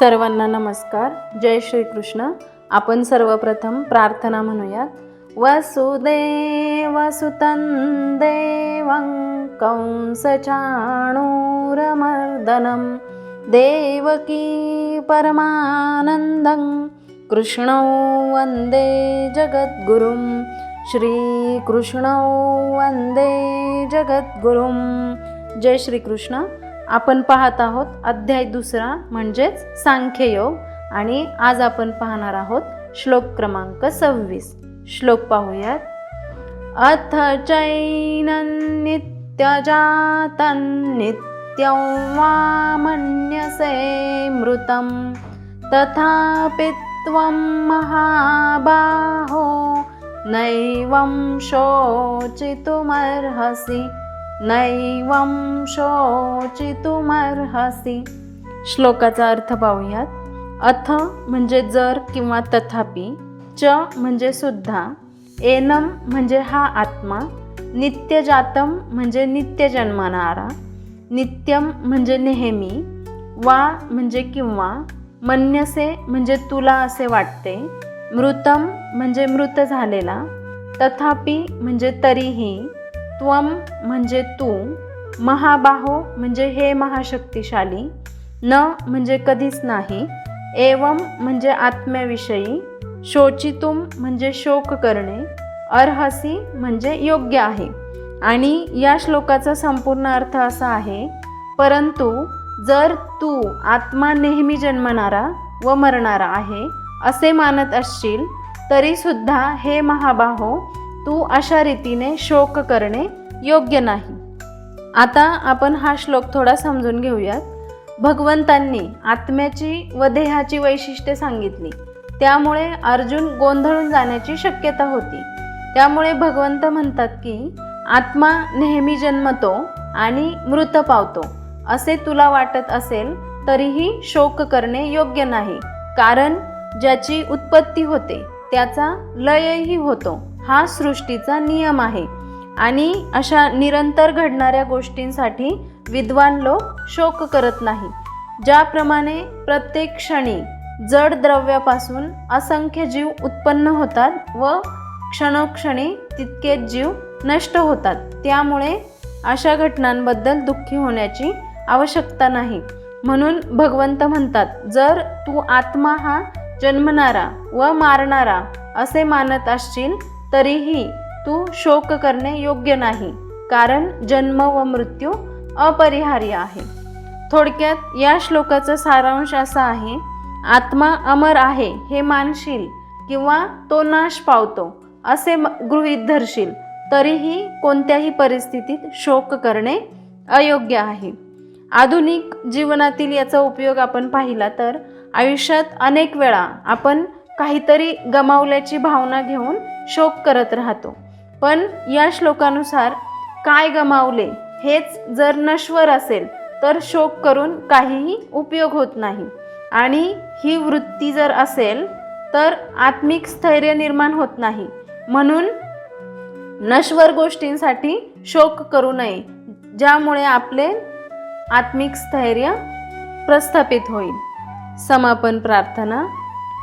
सर्वांना नमस्कार. जय श्रीकृष्ण. आपण सर्वप्रथम प्रार्थना म्हणूयात. वसुदेवसुतं देवं कंसचाणूरमर्दनं देवकी परमानन्दं कृष्णौ वन्दे जगद्गुरुं श्रीकृष्णौ वन्दे जगद्गुरुं जय श्रीकृष्ण. आपण पाहत आहोत अध्याय दुसरा म्हणजेच सांख्ययोग. आणि आज आपण पाहणार आहोत श्लोक क्रमांक सव्वीस. श्लोक पाहूयात. अथ चैनन्नित्यजातन्नित्यं वा मन्यसे मृतं तथापि त्वं महाबाहो नैवं शोचितुमर्हसि। नैवं शोचितुमर्हसि श्लोकाचा अर्थ पाहूयात. अथ म्हणजे जर किंवा तथापि च म्हणजे सुद्धा एनम म्हणजे हा आत्मा नित्यजातम म्हणजे नित्य जन्मणारा नित्यम म्हणजे नेहमी वा म्हणजे किंवा मन्यसे म्हणजे तुला असे वाटते मृतम म्हणजे मृत झालेला तथापि म्हणजे तरीही त्वम म्हणजे तू महाबाहो म्हणजे हे महाशक्तिशाली न म्हणजे कधीच नाही एवम म्हणजे आत्म्याविषयी शोचितुम म्हणजे शोक करणे अर्हसी म्हणजे योग्य आहे. आणि या श्लोकाचा संपूर्ण अर्थ असा आहे परंतु जर तू आत्मा नेहमी जन्मणारा व मरणारा आहे असे मानत असशील तरीसुद्धा हे महाबाहो तू अशा रीतीने शोक करणे योग्य नाही. आता आपण हा श्लोक थोडा समजून घेऊयात. भगवंतांनी आत्म्याची व देहाची वैशिष्ट्ये सांगितली. त्यामुळे अर्जुन गोंधळून जाण्याची शक्यता होती. त्यामुळे भगवंत म्हणतात की आत्मा नेहमी जन्मतो आणि मृत पावतो. असे तुला वाटत असेल तरीही शोक करणे योग्य नाही. कारण ज्याची उत्पत्ती होते त्याचा लयही होतो. हा सृष्टीचा नियम आहे. आणि अशा निरंतर घडणाऱ्या गोष्टींसाठी विद्वान लोक शोक करत नाही. ज्याप्रमाणे प्रत्येक क्षणी जड द्रव्यापासून असंख्य जीव उत्पन्न होतात व क्षणोक्षणी तितकेच जीव नष्ट होतात. त्यामुळे अशा घटनांबद्दल दुःखी होण्याची आवश्यकता नाही. म्हणून भगवंत म्हणतात जर तू आत्मा हा जन्मणारा व मारणारा असे मानत असशील तरीही तू शोक करणे योग्य नाही कारण जन्म व मृत्यू अपरिहार्य आहे. थोडक्यात या श्लोकाचा सारांश असा आहे आत्मा अमर आहे हे मानशील किंवा तो नाश पावतो असे म- गृहीत धरशील तरीही कोणत्याही परिस्थितीत शोक करणे अयोग्य आहे. आधुनिक जीवनातील याचा उपयोग आपण पाहिला तर आयुष्यात अनेक वेळा आपण काहीतरी गमावल्याची भावना घेऊन शोक करत राहतो. पण या श्लोकानुसार काय गमावले हेच जर नश्वर असेल तर शोक करून काहीही उपयोग होत नाही. आणि ही वृत्ती जर असेल तर आत्मिक स्थैर्य निर्माण होत नाही. म्हणून नश्वर गोष्टींसाठी शोक करू नये ज्यामुळे आपले आत्मिक स्थैर्य प्रस्थापित होईल. समापन प्रार्थना.